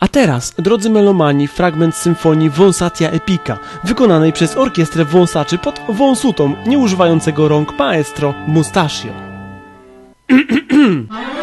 A teraz, drodzy melomani, fragment symfonii Wąsatia Epica, wykonanej przez orkiestrę wąsaczy pod wąsutą, nie używającego rąk maestro Mustachio.